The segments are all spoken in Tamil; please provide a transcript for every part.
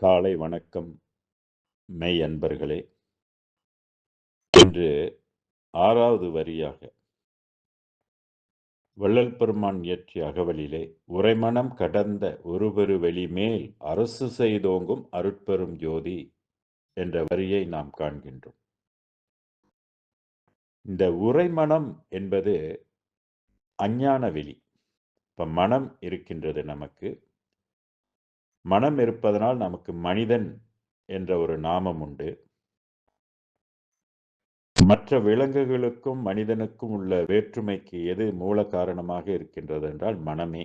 காலை வணக்கம் மெய் அன்பர்களே. இன்று ஆறாவது வரியாக. வள்ளல் பெருமான் இயற்றிய அகவலிலே உரைமணம் கடந்த ஒருபெரு வெளிமேல் அரசு செய்தோங்கும் அருட்பெரும் ஜோதி என்ற வரியை நாம் காண்கின்றோம். இந்த உரைமணம் என்பது அஞ்ஞான வெளி. இப்ப மனம் இருக்கின்றது நமக்கு. மனம் இருப்பதனால் நமக்கு மனிதன் என்ற ஒரு நாமம் உண்டு. மற்ற விலங்குகளுக்கும் மனிதனுக்கும் உள்ள வேற்றுமைக்கு எது மூல காரணமாக இருக்கின்றது என்றால் மனமே.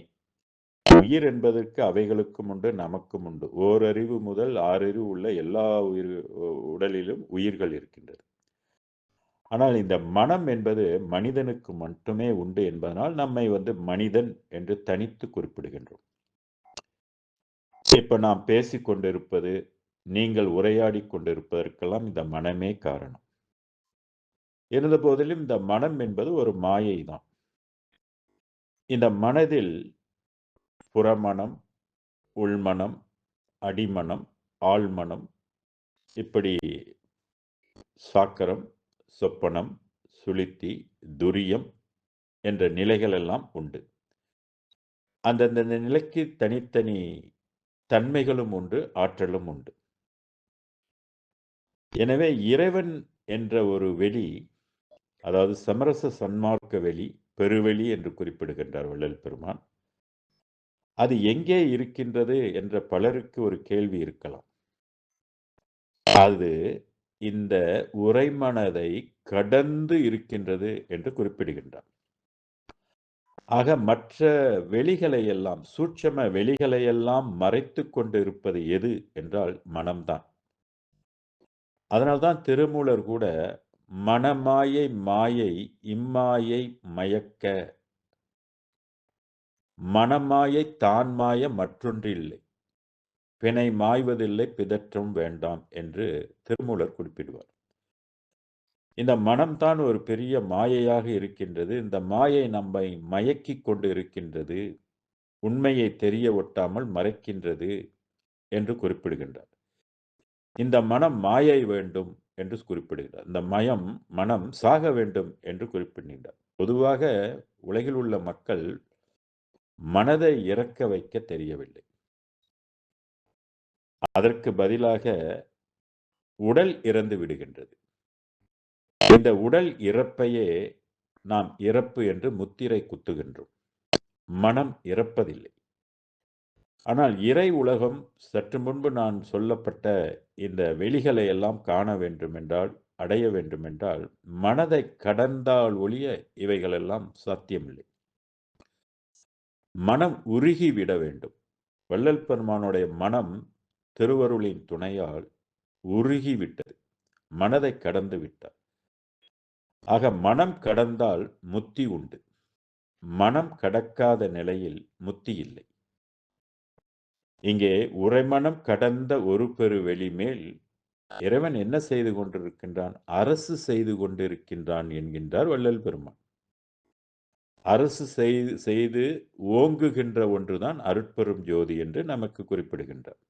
உயிர் என்பதற்கு அவைகளுக்கும் உண்டு நமக்கும் உண்டு. ஓரறிவு முதல் ஆறறிவு உள்ள எல்லா உயிர் உடலிலும் உயிர்கள் இருக்கின்றது. ஆனால் இந்த மனம் என்பது மனிதனுக்கு மட்டுமே உண்டு என்பதனால் நம்மை வந்து மனிதன் என்று தனித்து குறிப்பிடுகின்றோம். இப்ப நாம் பேசிக் கொண்டிருப்பது நீங்கள் உரையாடி கொண்டிருப்பதற்கெல்லாம் இந்த மனமே காரணம். இருந்த போதிலும் இந்த மனம் என்பது ஒரு மாயை தான். இந்த மனதில் புறமணம் உள்மனம் அடிமனம் ஆழ்மனம் இப்படி சாக்கரம் சொப்பனம் சுளுத்தி துரியம் என்ற நிலைகள் எல்லாம் உண்டு. அந்தந்த நிலைக்கு தனித்தனி தன்மைகளும் உண்டு ஆற்றலும் உண்டு. எனவே இறைவன் என்ற ஒரு வெளி அதாவது சமரச சன்மார்க்க வெளி பெருவெளி என்று குறிப்பிடுகின்றார் வள்ளல் பெருமான். அது எங்கே இருக்கின்றது என்ற பலருக்கு ஒரு கேள்வி இருக்கலாம். அது இந்த உரைமனதை கடந்து இருக்கின்றது என்று குறிப்பிடுகின்றார். ஆக மற்ற வெளிகளை எல்லாம் சூட்சம வெளிகளை எல்லாம் மறைத்து கொண்டு இருப்பது எது என்றால் மனம்தான். அதனால்தான் திருமூலர் கூட மனமாயை மாயை இம்மாயை மயக்க மனமாயை தான் மாய மற்றொன்றில்லை பிணை மாய்வதில்லை பிதற்றும் வேண்டாம் என்று திருமூலர் குறிப்பிடுவார். இந்த மனம்தான் ஒரு பெரிய மாயையாக இருக்கின்றது. இந்த மாயை நம்மை மயக்கி கொண்டு இருக்கின்றது உண்மையை தெரிய ஒட்டாமல் மறைக்கின்றது என்று குறிப்பிடுகின்றார். இந்த மனம் மாயை வேண்டும் என்று குறிப்பிடுகிறார் இந்த மயம் மனம் சாக வேண்டும் என்று குறிப்பிடுகின்றார். பொதுவாக உலகில் உள்ள மக்கள் மனதை இறக்க வைக்க தெரியவில்லை. அதற்கு பதிலாக உடல் இறந்து விடுகின்றது. இந்த உடல் இறப்பையே நாம் இறப்பு என்று முத்திரை குத்துகின்றோம். மனம் இறப்பதில்லை. ஆனால் இறை உலகம் சற்று முன்பு நான் சொல்லப்பட்ட இந்த வெளிகளை எல்லாம் காண வேண்டுமென்றால் அடைய வேண்டுமென்றால் மனதை கடந்தால் ஒழிய இவைகளெல்லாம் சாத்தியமில்லை. மனம் உருகி விட வேண்டும். வள்ளல் பெருமானுடைய மனம் திருவருளின் துணையால் உருகிவிட்டது மனதை கடந்து விட்டார். ஆக மனம் கடந்தால் முத்தி உண்டு. மனம் கடக்காத நிலையில் முத்தி இல்லை. இங்கே உரைமனம் கடந்த ஒரு பெரு வெளிமேல் இறைவன் என்ன செய்து கொண்டிருக்கின்றான்? அரசு செய்து கொண்டிருக்கின்றான் என்கின்றார் வள்ளல் பெருமான். அரசு செய்து செய்து ஓங்குகின்ற ஒன்றுதான் அருட்பெரும் ஜோதி என்று நமக்கு குறிப்பிடுகின்றார்.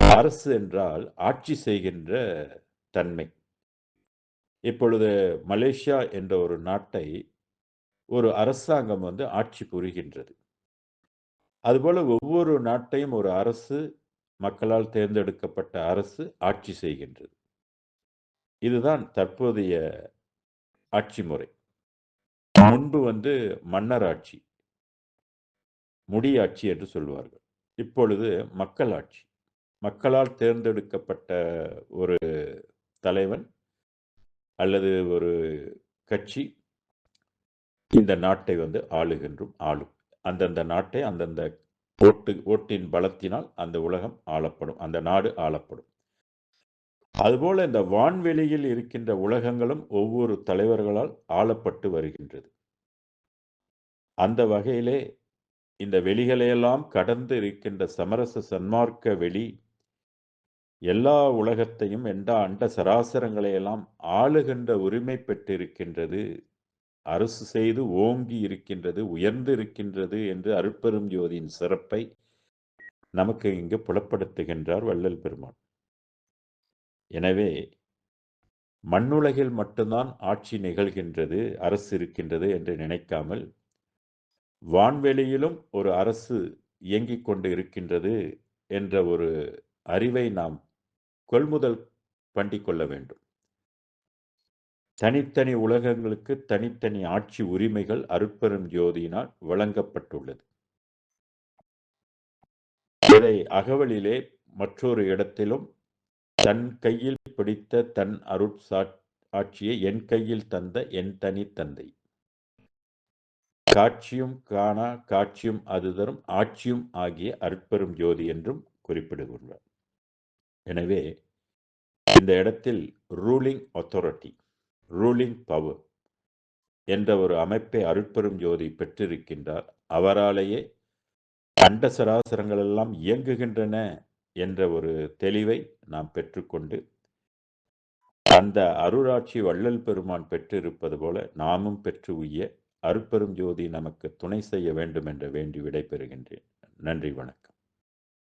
அரசு என்றால் ஆட்சி செய்கின்ற தன்மை. இப்பொழுது மலேசியா என்ற ஒரு நாட்டை ஒரு அரசாங்கம் வந்து ஆட்சி புரிகின்றது. அதுபோல ஒவ்வொரு நாட்டையும் ஒரு அரசு மக்களால் தேர்ந்தெடுக்கப்பட்ட அரசு ஆட்சி செய்கின்றது. இதுதான் தற்போதைய ஆட்சி முறை. முன்பு வந்து மன்னர் ஆட்சி முடியாட்சி என்று சொல்வார்கள். இப்பொழுது மக்கள் ஆட்சி. மக்களால் தேர்ந்தெடுக்கப்பட்ட ஒரு தலைவன் அல்லது ஒரு கட்சி இந்த நாட்டை வந்து ஆளுகின்றும் ஆளும். அந்தந்த நாட்டை அந்தந்த ஓட்டு ஓட்டின் பலத்தினால் அந்த உலகம் ஆளப்படும் அந்த நாடு ஆளப்படும். அதுபோல இந்த வான்வெளியில் இருக்கின்ற உலகங்களும் ஒவ்வொரு தலைவர்களால் ஆளப்பட்டு வருகின்றது. அந்த வகையிலே இந்த வெளிகளையெல்லாம் கடந்து இருக்கின்ற சமரச சன்மார்க்க வெளி எல்லா உலகத்தையும் எல்லா அண்ட சராசரங்களையெல்லாம் ஆளுகின்ற உரிமை பெற்றிருக்கின்றது. அரசு செய்து ஓங்கி இருக்கின்றது உயர்ந்து இருக்கின்றது என்று அருட்பெரும் ஜோதியின் சிறப்பை நமக்கு இங்கு புலப்படுத்துகின்றார் வள்ளல் பெருமான். எனவே மண்ணுலகில் மட்டும்தான் ஆட்சி நிகழ்கின்றது அரசு இருக்கின்றது என்று நினைக்காமல் வான்வெளியிலும் ஒரு அரசு இயங்கிக் கொண்டு இருக்கின்றது என்ற ஒரு அறிவை நாம் கொள்முதல் பண்ணிக் கொள்ள வேண்டும். தனித்தனி உலகங்களுக்கு தனித்தனி ஆட்சி உரிமைகள் அருட்பெரும் ஜோதியினால் வழங்கப்பட்டுள்ளது. இதை அகவலிலே மற்றொரு இடத்திலும் தன் கையில் பிடித்த தன் அருட்சா ஆட்சியை என் கையில் தந்த என் தனி தந்தை. காட்சியும் காணா காட்சியும் அது தரும் ஆட்சியும் ஆகிய அருட்பெரும் ஜோதி என்றும் குறிப்பிடுகின்றார். எனவே இந்த இடத்தில் ரூலிங் அத்தாரிட்டி ரூலிங் பவர் என்ற ஒரு அமைப்பை அருட்பெரும் ஜோதி பெற்றிருக்கின்றார். அவராலேயே அண்ட சராசரங்கள் எல்லாம் இயங்குகின்றன என்ற ஒரு தெளிவை நாம் பெற்றுக்கொண்டு அந்த அருளாட்சி வள்ளல் பெருமான் பெற்றிருப்பது போல நாமும் பெற்று உய்ய அருட்பெரும் ஜோதி நமக்கு துணை செய்ய வேண்டும் என்று வேண்டி விடைபெறுகின்றேன். நன்றி வணக்கம்.